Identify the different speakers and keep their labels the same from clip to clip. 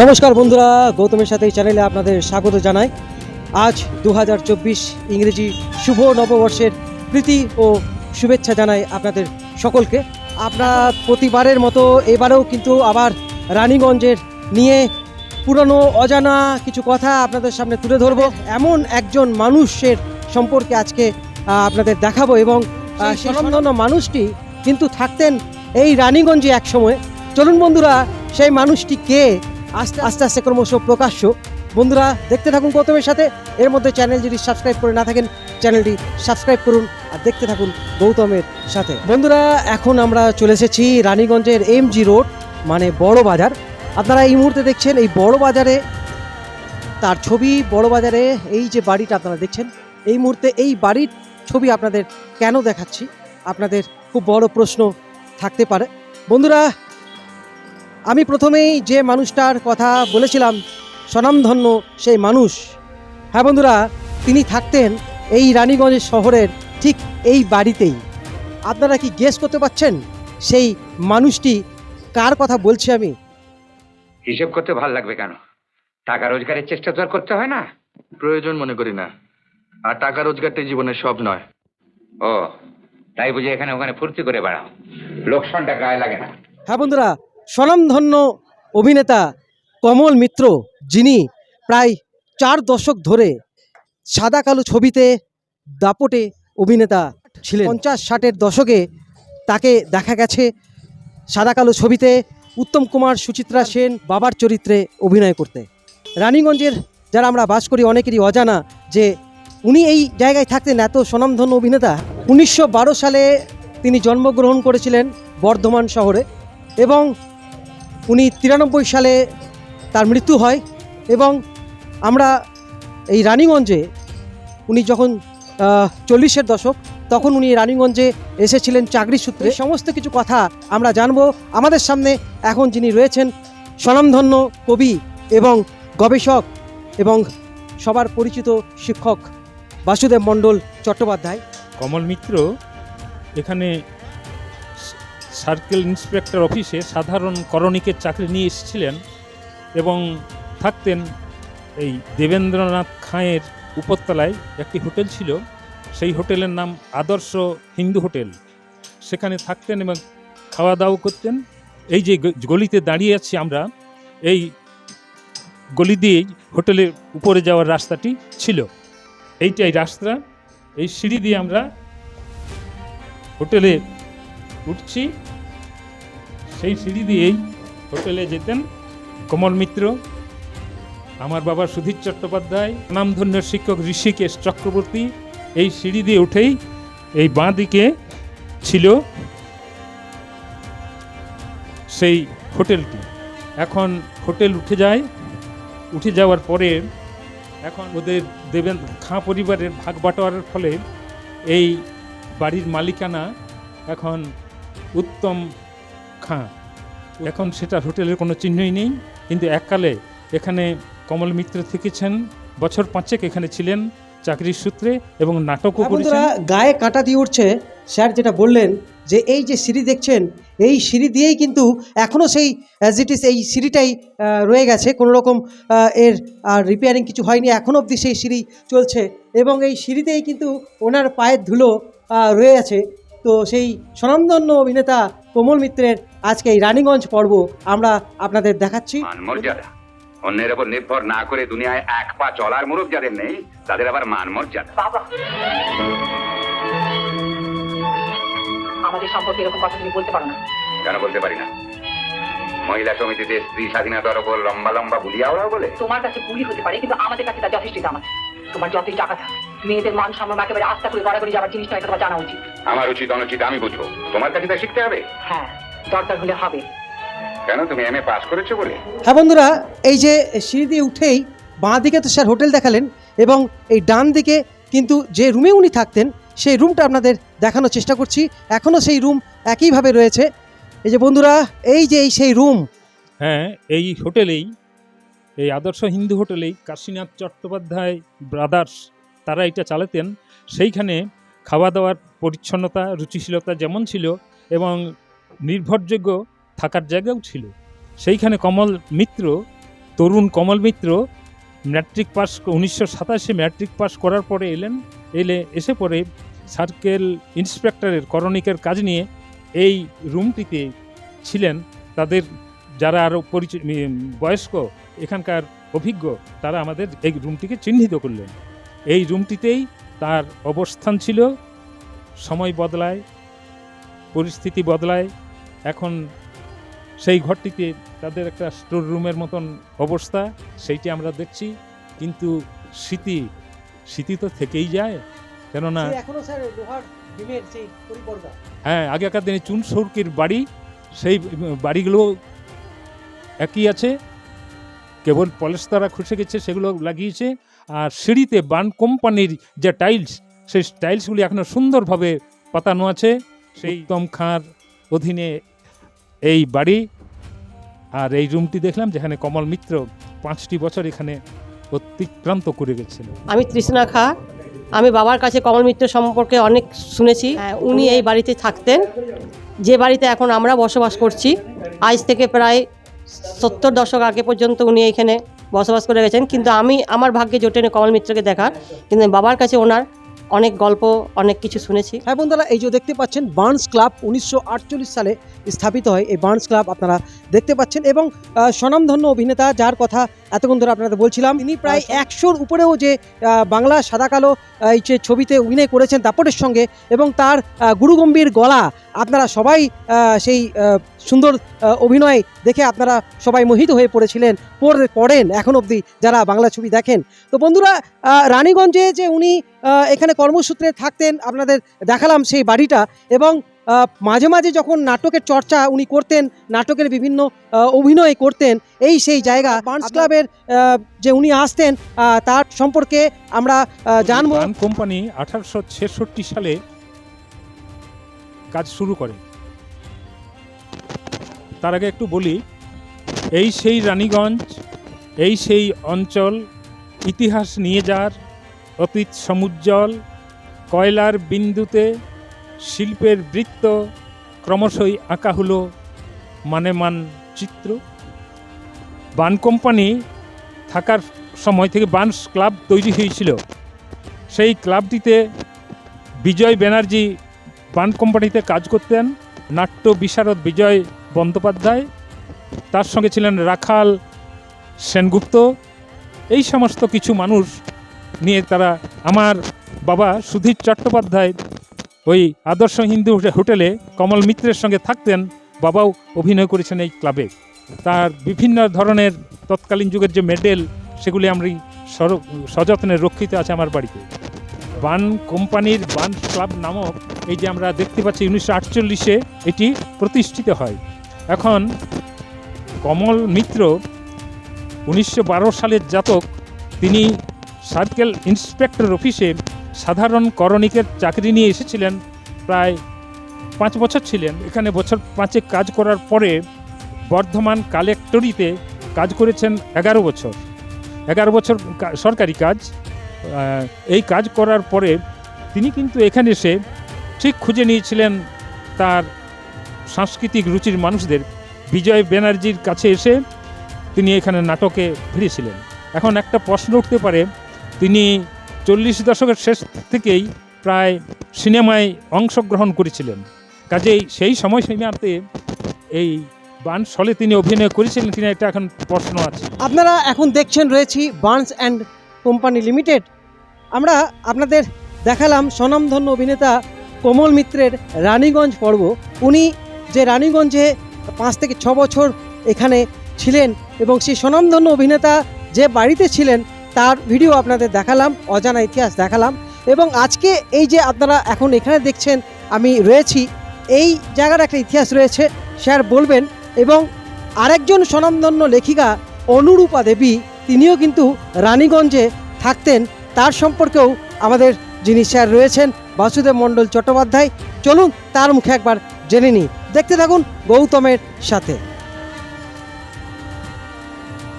Speaker 1: নমস্কার বন্ধুরা গৌতমের সাথে এই চ্যানেলে আপনাদের স্বাগত জানাই। আজ দু হাজার চব্বিশ ইংরেজি শুভ নববর্ষের প্রীতি ও শুভেচ্ছা জানাই আপনাদের সকলকে। আপনারা প্রতিবারের মতো এবারেও কিন্তু আবার রানীগঞ্জের নিয়ে পুরনো অজানা কিছু কথা আপনাদের সামনে তুলে ধরবো। এমন একজন মানুষের সম্পর্কে আজকে আপনাদের দেখাবো এবং স্বনামধন্য মানুষটি কিন্তু থাকতেন এই রানীগঞ্জে এক সময় চলুন বন্ধুরা সেই মানুষটি কে? আস্তে আস্তে আস্তে ক্রমশ প্রকাশ্য। বন্ধুরা, দেখতে থাকুন গৌতমের সাথে। এর মধ্যে চ্যানেল যদি সাবস্ক্রাইব করে না থাকেন চ্যানেলটি সাবস্ক্রাইব করুন আর দেখতে থাকুন গৌতমের সাথে। বন্ধুরা, এখন আমরা চলে এসেছি রানীগঞ্জের এম জি রোড মানে বড় বাজার। আপনারা এই মুহূর্তে দেখছেন, এই বড় বাজারে তার ছবি, বড় বাজারে এই যে বাড়িটা আপনারা দেখছেন, এই মুহূর্তে এই বাড়ির ছবি আপনাদের কেন দেখাচ্ছি? আপনাদের খুব বড় প্রশ্ন থাকতে পারে। বন্ধুরা আমি প্রথমেই যে মানুষটার কথা বলেছিলাম স্বনামধন্য সেই মানুষ। হ্যাঁ বন্ধুরা তিনি থাকতেন এই রানীগঞ্জ শহরের ঠিক এই বাড়িতেই। আপনারা কি গেস করতে পারছেন সেই মানুষটি কার কথা বলছি আমি?
Speaker 2: হিসেব করতে ভালো লাগবে কেন? টাকা রোজগারের চেষ্টা তো আর করতে হয় না।
Speaker 3: প্রয়োজন মনে করি না। আর টাকা রোজগারটাই জীবনের সব নয়।
Speaker 2: ও তাই বুঝে এখানে ওখানে ফুর্তি করে বেড়াও। লোকসানটা গায়ে লাগে না।
Speaker 1: হ্যাঁ বন্ধুরা স্বনামধন্য অভিনেতা কমল মিত্র, যিনি প্রায় চার দশক ধরে সাদা কালো ছবিতে দাপটে অভিনেতা ছিলেন। পঞ্চাশ ষাটের দশকে তাকে দেখা গেছে সাদা কালো ছবিতে উত্তম কুমার, সুচিত্রা সেন বাবার চরিত্রে অভিনয় করতে। রানীগঞ্জের যারা আমরা বাস করি অনেকেরই অজানা যে উনি এই জায়গায় থাকতেন এত স্বনামধন্য অভিনেতা। উনিশশো বারো সালে তিনি জন্মগ্রহণ করেছিলেন বর্ধমান শহরে এবং উনি তিরানব্বই সালে তার মৃত্যু হয় এবং আমরা এই রানীগঞ্জে, উনি যখন চল্লিশের দশক, তখন উনি রানীগঞ্জে এসেছিলেন চাকরি সূত্রে। সমস্ত কিছু কথা আমরা জানব। আমাদের সামনে এখন যিনি রয়েছেন স্বনামধন্য কবি এবং গবেষক এবং সবার পরিচিত শিক্ষক বাসুদেব মণ্ডল চট্টোপাধ্যায়।
Speaker 4: কমল মিত্র এখানে সার্কেল ইন্সপেক্টর অফিসে সাধারণ করণিকের চাকরি নিয়ে এসেছিলেন এবং থাকতেন এই দেবেন্দ্রনাথ খাঁয়ের উপরতলায় একটি হোটেল ছিল। সেই হোটেলের নাম আদর্শ হিন্দু হোটেল। সেখানে থাকতেন এবং খাওয়া দাওয়া করতেন। এই যে গলিতে দাঁড়িয়ে আছি আমরা, এই গলি দিয়েই হোটেলের উপরে যাওয়ার রাস্তাটি ছিল। এইটাই রাস্তা। এই সিঁড়ি দিয়ে আমরা হোটেলে উঠছি। সেই সিঁড়ি দিয়েই হোটেলে যেতেন কমল মিত্র, আমার বাবা সুধীর চট্টোপাধ্যায়, নামধন্য শিক্ষক ঋষিকেশ চক্রবর্তী। এই সিঁড়ি দিয়ে উঠেই এই বাঁ দিকে ছিল সেই হোটেলটি। এখন হোটেল উঠে যায়। উঠে যাওয়ার পরে এখন ওদের দেবেন, খাঁ পরিবারের ভাগ বাটোয়ারার ফলে এই বাড়ির মালিকানা এখন উত্তম খাঁ। এখন সেটা হোটেলের কোনো চিহ্নই নেই কিন্তু এককালে এখানে কমল মিত্র থেকেছেন বছর পাঁচেক এখানে ছিলেন চাকরির সূত্রে এবং নাটকও
Speaker 1: বন্ধুরা গায়ে কাটা দিয়ে উঠছে স্যার যেটা বললেন যে এই যে সিঁড়ি দেখছেন এই সিঁড়ি দিয়েই কিন্তু এখনও সেই অ্যাজ ইট ইস এই সিঁড়িটাই রয়ে গেছে। কোনো রকম এর আর রিপেয়ারিং কিছু হয়নি এখনও অবধি সেই সিঁড়ি চলছে এবং এই সিঁড়িতেই কিন্তু ওনার পায়ের ধুলো রয়ে আছে। তো সেই স্বনামধন্য অভিনেতা কোমল মিত্রের আজকে এই রানীগঞ্জ পর্ব আমরা আপনাদের দেখাচ্ছি।
Speaker 2: মান মর্যাদা অন্যের ওপর নির্ভর না করে দুনিয়ায় এক পা চলার মুরব যাদের নেই তাদের আবার মান মর্যাদা।
Speaker 5: বাবা! আমাদের সম্পর্কে এরকম কথা তুমি বলতে পারো না।
Speaker 2: কেন বলতে পারি না? মহিলা সমিতিতে স্ত্রী স্বাধীনতার ওপর লম্বা লম্বা বুলিয়া ওরা বলে।
Speaker 5: তোমার কাছে বুলি হতে পারে কিন্তু আমাদের কাছে তার যথেষ্ট দাম আছে তোমার যতই টাকা থাক মেয়েদের মান সম্মান একেবারে আস্থা করে গড়াগড়ি যাওয়ার জিনিসটা এটা তোমার জানা উচিত।
Speaker 2: আমার উচিত অনুচিত আমি বুঝব। তোমার কাছে তা শিখতে হবে?
Speaker 5: হ্যাঁ দরকার হলে হবে।
Speaker 2: কেন তুমি এম এ পাস করেছ বলে?
Speaker 1: হ্যাঁ বন্ধুরা এই যে সিঁড়ি দিয়ে উঠেই বাঁ দিকে তো স্যার হোটেল দেখালেন এবং এই ডান দিকে কিন্তু যে রুমে উনি থাকতেন সেই রুমটা আপনাদের দেখানোর চেষ্টা করছি। এখনও সেই রুম একইভাবে রয়েছে। এই যে বন্ধুরা এই যে এই সেই রুম।
Speaker 4: হ্যাঁ এই হোটেলেই এই আদর্শ হিন্দু হোটেলেই কাশীনাথ চট্টোপাধ্যায় ব্রাদার্স তারা এটা চালাতেন। সেইখানে খাওয়া দাওয়ার পরিচ্ছন্নতা, রুচিশীলতা যেমন ছিল এবং নির্ভরযোগ্য থাকার জায়গাও ছিল। সেইখানে কমল মিত্র, তরুণ কমল মিত্র ম্যাট্রিক পাস উনিশশো সাতাশে ম্যাট্রিক পাস করার পরে এলেন, এলে, এসে পরে সার্কেল ইন্সপেক্টরের করণিকের কাজ নিয়ে এই রুমটিতে ছিলেন। তাদের যারা আরও পরিচয় বয়স্ক, এখানকার অভিজ্ঞ, তারা আমাদের এই রুমটিকে চিহ্নিত করলেন। এই রুমটিতেই তার অবস্থান ছিল। সময় বদলায় পরিস্থিতি বদলায়। এখন সেই ঘরটিতে তাদের একটা স্টোর রুমের মতন অবস্থা সেইটি আমরা দেখছি। কিন্তু স্মৃতি স্মৃতি তো থেকেই যায়। কেননা হ্যাঁ আগেকার দিনে চুন সৌরকির বাড়ি সেই বাড়িগুলো একই আছে। কেবল পলেস্তরা খসে গেছে সেগুলো লাগিয়েছে। আর সিঁড়িতে বান কোম্পানির যে টাইলস সেই টাইলসগুলি এখনও সুন্দরভাবে পাতানো আছে। সেই উত্তম খাঁর অধীনে এই বাড়ি আর এই রুমটি দেখলাম যেখানে কমল মিত্র পাঁচটি বছর এখানে অতিক্রান্ত করে গেছিল।
Speaker 6: আমি তৃষ্ণা খা আমি বাবার কাছে কমল মিত্র সম্পর্কে অনেক শুনেছি। হ্যাঁ, উনি এই বাড়িতে থাকতেন। যে বাড়িতে এখন আমরা বসবাস করছি আজ থেকে প্রায় সত্তর দশক আগে পর্যন্ত উনি এখানে বসবাস করে গেছেন। কিন্তু আমি, আমার ভাগ্যে জোটেনি কমল মিত্রকে দেখার, কিন্তু বাবার কাছে ওনার অনেক গল্প, অনেক কিছু শুনেছি।
Speaker 1: হ্যাঁ বন্ধুরা, এই যে দেখতে পাচ্ছেন, বার্নস ক্লাব উনিশশো আটচল্লিশ সালে স্থাপিত হয়। এই বার্নস ক্লাব আপনারা দেখতে পাচ্ছেন এবং স্বনামধন্য অভিনেতা, যার কথা এতক্ষণ ধরে আপনাদের বলছিলাম ইনি প্রায় একশোর উপরেও যে বাংলা সাদা কালো এই যে ছবিতে অভিনয় করেছেন দাপটের সঙ্গে এবং তার গুরুগম্ভীর গলা আপনারা সবাই সেই সুন্দর অভিনয় দেখে আপনারা সবাই মোহিত হয়ে পড়েছিলেন পড়ে- পড়েন এখন অবধি যারা বাংলা ছবি দেখেন। তো বন্ধুরা রানীগঞ্জে যে উনি এখানে কর্মসূত্রে থাকতেন আপনাদের দেখালাম সেই বাড়িটা এবং মাঝে মাঝে যখন নাটকের চর্চা উনি করতেন নাটকের বিভিন্ন অভিনয় করতেন এই সেই জায়গা বার্নস ক্লাবের যে উনি আসতেন তার সম্পর্কে আমরা জানব।
Speaker 4: কোম্পানি আঠারোশো ছেষট্টি সালে কাজ শুরু করে। তার আগে একটু বলি এই সেই রানীগঞ্জ এই সেই অঞ্চল ইতিহাস নিয়ে যার অতীত সমুজ্জ্বল কয়লার বিন্দুতে শিল্পের বৃত্ত ক্রমশই আঁকা হলো মানে মান চিত্র। বান কোম্পানি থাকার সময় থেকে বানস ক্লাব তৈরি হয়েছিল। সেই ক্লাবটিতে বিজয় ব্যানার্জি বান কোম্পানিতে কাজ করতেন। নাট্য বিশারদ বিজয় বন্দ্যোপাধ্যায়, তার সঙ্গে ছিলেন রাখাল সেনগুপ্ত। এই সমস্ত কিছু মানুষ নিয়ে তারা আমার বাবা সুধীর চট্টোপাধ্যায় ওই আদর্শ হিন্দু হোটেলে কমল মিত্রের সঙ্গে থাকতেন বাবাও অভিনয় করেছেন এই ক্লাবে। তার বিভিন্ন ধরনের তৎকালীন যুগের যে মেডেল, সেগুলি আমি সযত্নে রক্ষিত আছে আমার বাড়িতে। বান কোম্পানির বান ক্লাব নামক এই যে আমরা দেখতে পাচ্ছি উনিশশো আটচল্লিশে এটি প্রতিষ্ঠিত হয়। এখন কমল মিত্র উনিশশো বারো সালের জাতক, তিনি সার্কেল ইন্সপেক্টর অফিসে সাধারণ করণিকের চাকরি নিয়ে এসেছিলেন, প্রায় পাঁচ বছর ছিলেন। এখানে বছর পাঁচে কাজ করার পরে বর্ধমান কালেক্টরিতে কাজ করেছেন এগারো বছর। এগারো বছর সরকারি কাজ। এই কাজ করার পরে তিনি কিন্তু এখানে এসে ঠিক খুঁজে নিয়েছিলেন তার সাংস্কৃতিক রুচির মানুষদের। বিজয় ব্যানার্জির কাছে এসে তিনি এখানে নাটকে ফিরেছিলেন। এখন একটা প্রশ্ন উঠতে পারে, তিনি চল্লিশ দশকের শেষ থেকেই প্রায় সিনেমায় অংশগ্রহণ করেছিলেন। কাজেই সেই সময় সময়সীমাতে এই বান সলে তিনি অভিনয় করেছিলেন কিনা এটা এখন প্রশ্ন আছে।
Speaker 1: আপনারা এখন দেখছেন, রয়েছি বার্নস অ্যান্ড কোম্পানি লিমিটেড। আমরা আপনাদের দেখালাম স্বনামধন্য অভিনেতা কোমল মিত্রের রানীগঞ্জ পর্ব। উনি যে রানীগঞ্জে পাঁচ থেকে ছ বছর এখানে ছিলেন এবং সেই স্বনামধন্য অভিনেতা যে বাড়িতে ছিলেন তার ভিডিও আপনাদের দেখালাম, অজানা ইতিহাস দেখালাম এবং আজকে এই যে আপনারা এখন এখানে দেখছেন, আমি রয়েছি, এই জায়গার একটা ইতিহাস রয়েছে, স্যার বলবেন এবং আরেকজন স্বনামধন্য লেখিকা অনুরূপা দেবী, তিনিও কিন্তু রানীগঞ্জে থাকতেন, তার সম্পর্কেও আমাদের যিনি স্যার রয়েছেন, বাসুদেব মণ্ডল চট্টোপাধ্যায়, চলুন তার মুখে একবার জেনে নিই। দেখতে থাকুন গৌতমের সাথে।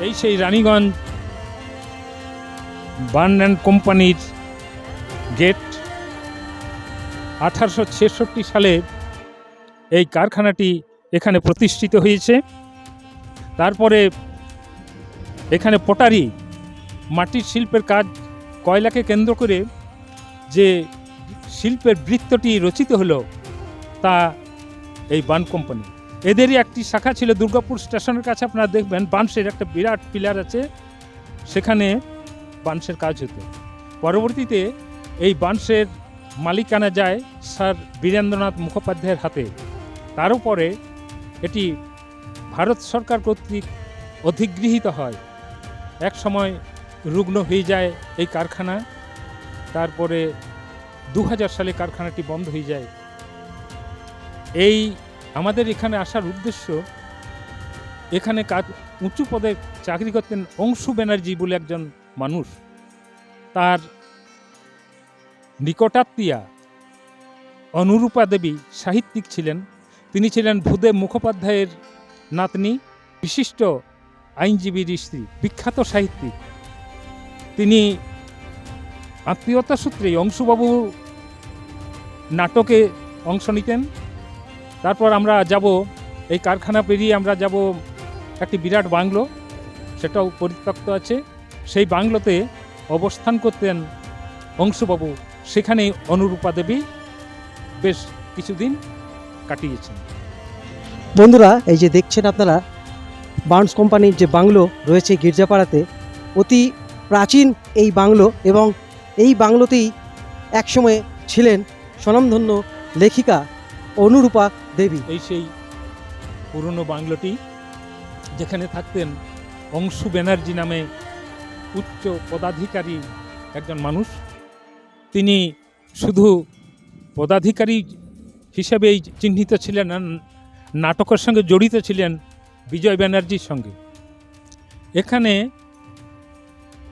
Speaker 4: এই সেই রানীগঞ্জ বার্ন অ্যান্ড কোম্পানির গেট আঠারোশো ছেষট্টি সালে এই কারখানাটি এখানে প্রতিষ্ঠিত হয়েছে। তারপরে এখানে পটারি, মাটির শিল্পের কাজ, কয়লাকে কেন্দ্র করে যে শিল্পের বৃত্তটি রচিত হলো তা এই বান কোম্পানি। এদেরই একটি শাখা ছিল দুর্গাপুর স্টেশনের কাছে, আপনারা দেখবেন, বাঁশের একটা বিরাট পিলার আছে। সেখানে বাঁশের কাজ হতো। পরবর্তীতে এই বাঁশের মালিকানা যায় স্যার বীরেন্দ্রনাথ মুখোপাধ্যায়ের হাতে। তার উপরে এটি ভারত সরকার কর্তৃক অধিগৃহীত হয়। এক সময় রুগ্ন হয়ে যায় এই কারখানা, তারপরে দু হাজার সালে কারখানাটি বন্ধ হয়ে যায়। এই আমাদের এখানে আসার উদ্দেশ্য এখানে কাজ, উঁচু পদে চাকরি করতেন অংশু ব্যানার্জি বলে একজন মানুষ। তার নিকটাত্মীয়া অনুরূপা দেবী সাহিত্যিক ছিলেন। তিনি ছিলেন ভূদেব মুখোপাধ্যায়ের নাতনি, বিশিষ্ট আইনজীবীর স্ত্রী, বিখ্যাত সাহিত্যিক। তিনি আত্মীয়তা সূত্রে অংশুবাবু নাটকে অংশ নিতেন। তারপর আমরা যাব, এই কারখানা পেরিয়ে আমরা যাব একটি বিরাট বাংলো, সেটাও পরিত্যক্ত আছে। সেই বাংলোতে অবস্থান করতেন অংশুবাবু সেখানেই অনুরূপা দেবী বেশ কিছুদিন কাটিয়েছেন।
Speaker 1: বন্ধুরা এই যে দেখছেন আপনারা বার্নস কোম্পানির যে বাংলো রয়েছে গির্জাপাড়াতে অতি প্রাচীন এই বাংলো এবং এই বাংলোতেই একসময় ছিলেন স্বনামধন্য লেখিকা অনুরূপা দেবী।
Speaker 4: এই সেই পুরনো বাংলোটি যেখানে থাকতেন অংশু ব্যানার্জি নামে উচ্চ পদাধিকারী একজন মানুষ। তিনি শুধু পদাধিকারী হিসেবেই চিহ্নিত ছিলেন নাটকের সঙ্গে জড়িত ছিলেন বিজয় ব্যানার্জির সঙ্গে। এখানে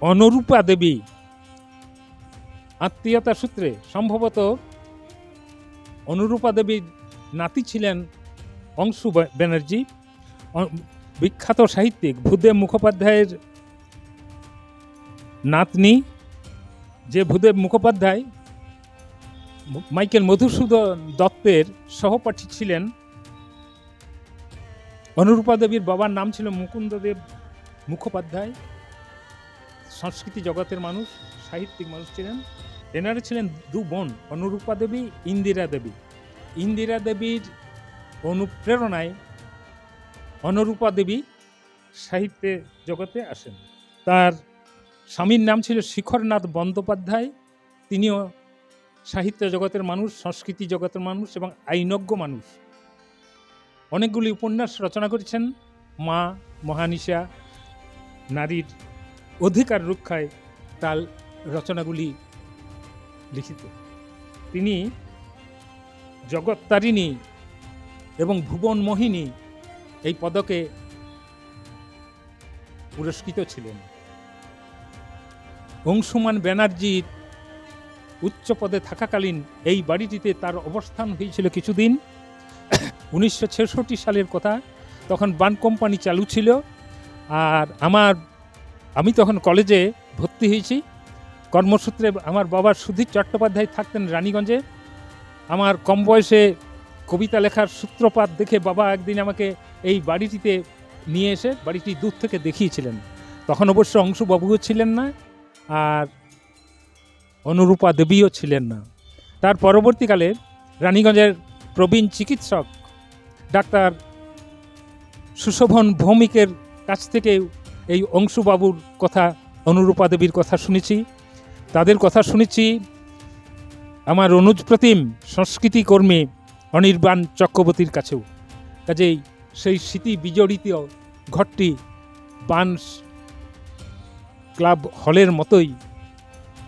Speaker 4: অনুরূপা দেবী আত্মীয়তা সূত্রে সম্ভবত অনুরূপা দেবীর নাতি ছিলেন অংশু ব্য- ব্যানার্জি বিখ্যাত সাহিত্যিক ভূদেব মুখোপাধ্যায়ের নাতনি, যে ভূদেব মুখোপাধ্যায়, মাইকেল মধুসূদন দত্তের সহপাঠী ছিলেন, অনুরূপা দেবীর বাবার নাম ছিল মুকুন্দদেব মুখোপাধ্যায়, সংস্কৃতি জগতের মানুষ, সাহিত্যিক মানুষ ছিলেন। এনারা ছিলেন দু বোন, অনুরূপা দেবী, ইন্দিরা দেবী। ইন্দিরা দেবীর অনুপ্রেরণায় অনুরূপা দেবী সাহিত্যে জগতে আসেন। তার স্বামীর নাম ছিল শিখরনাথ বন্দ্যোপাধ্যায়। তিনিও সাহিত্য জগতের মানুষ, সংস্কৃতি জগতের মানুষ এবং আইনজ্ঞ মানুষ। অনেকগুলি উপন্যাস রচনা করেছেন মা মহানিশা। নারীর অধিকার রক্ষায় তার রচনাগুলি লিখিত। তিনি জগত্তারিণী এবং ভুবন মোহিনী এই পদকে পুরস্কৃত ছিলেন। অংশুমান ব্যানার্জির উচ্চ পদে থাকাকালীন এই বাড়িটিতে তার অবস্থান হয়েছিল কিছুদিন। উনিশশো ছেষট্টি সালের কথা তখন বান কোম্পানি চালু ছিল আর আমার, আমি তখন কলেজে ভর্তি হয়েছি। কর্মসূত্রে আমার বাবা সুধীর চট্টোপাধ্যায় থাকতেন রানীগঞ্জে। আমার কম বয়সে কবিতা লেখার সূত্রপাত দেখে বাবা একদিন আমাকে এই বাড়িটিতে নিয়ে এসে, বাড়িটি দূর থেকে দেখিয়েছিলেন। তখন অবশ্য অংশুবাবুও ছিলেন না। আর অনুরূপা দেবীও ছিলেন না। তার পরবর্তীকালে রানীগঞ্জের প্রবীণ চিকিৎসক ডাক্তার সুশোভন ভৌমিকের কাছ থেকে এই অংশুবাবুর কথা, অনুরূপা দেবীর কথা শুনেছি। তাদের কথা শুনেছি। আমার অনুজ প্রতিম সংস্কৃতি কর্মী অনির্বাণ চক্রবর্তীর কাছেও। কাজেই সেই স্মৃতি বিজড়িত ঘরটি বান্স ক্লাব হলের মতোই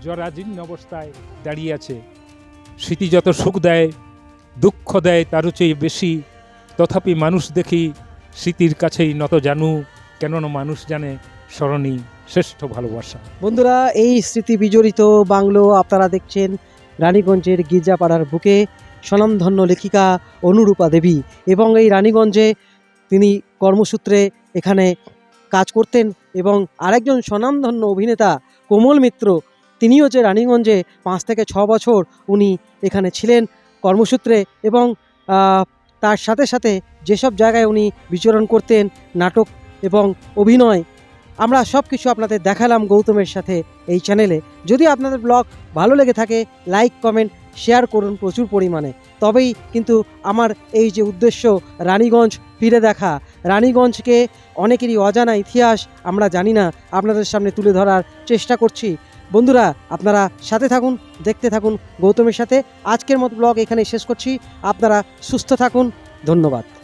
Speaker 4: জরাজীর্ণ অবস্থায় দাঁড়িয়ে আছে। স্মৃতি যত সুখ দেয়, দুঃখ দেয় তারও চেয়ে বেশি। তথাপি মানুষ দেখি স্মৃতির কাছেই নত জানু, কেননা মানুষ জানে স্মরণী শ্রেষ্ঠ ভালোবাসা।
Speaker 1: বন্ধুরা, এই স্মৃতি বিজড়িত বাংলো আপনারা দেখছেন রানীগঞ্জের গির্জাপাড়ার বুকে স্বনামধন্য লেখিকা অনুরূপা দেবী এবং এই রানীগঞ্জে তিনি কর্মসূত্রে এখানে কাজ করতেন। এবং আরেকজন স্বনামধন্য অভিনেতা কোমল মিত্র, তিনিও যে রানীগঞ্জে পাঁচ থেকে ছ বছর উনি এখানে ছিলেন কর্মসূত্রে এবং তার সাথে সাথে যেসব জায়গায় উনি বিচরণ করতেন নাটক এবং অভিনয়, আমরা সব কিছু আপনাদের দেখালাম গৌতমের সাথে এই চ্যানেলে যদি আপনাদের ব্লগ ভালো লেগে থাকে লাইক কমেন্ট শেয়ার করুন প্রচুর পরিমাণে। তবেই কিন্তু আমার এই যে উদ্দেশ্য রানীগঞ্জ ফিরে দেখা, রানীগঞ্জকে অনেকেরই অজানা ইতিহাস আমরা জানি না, আপনাদের সামনে তুলে ধরার চেষ্টা করছি। বন্ধুরা, আপনারা সাথে থাকুন, দেখতে থাকুন, গৌতমের সাথে আজকের মতো ব্লগ এখানে শেষ করছি। আপনারা সুস্থ থাকুন, ধন্যবাদ।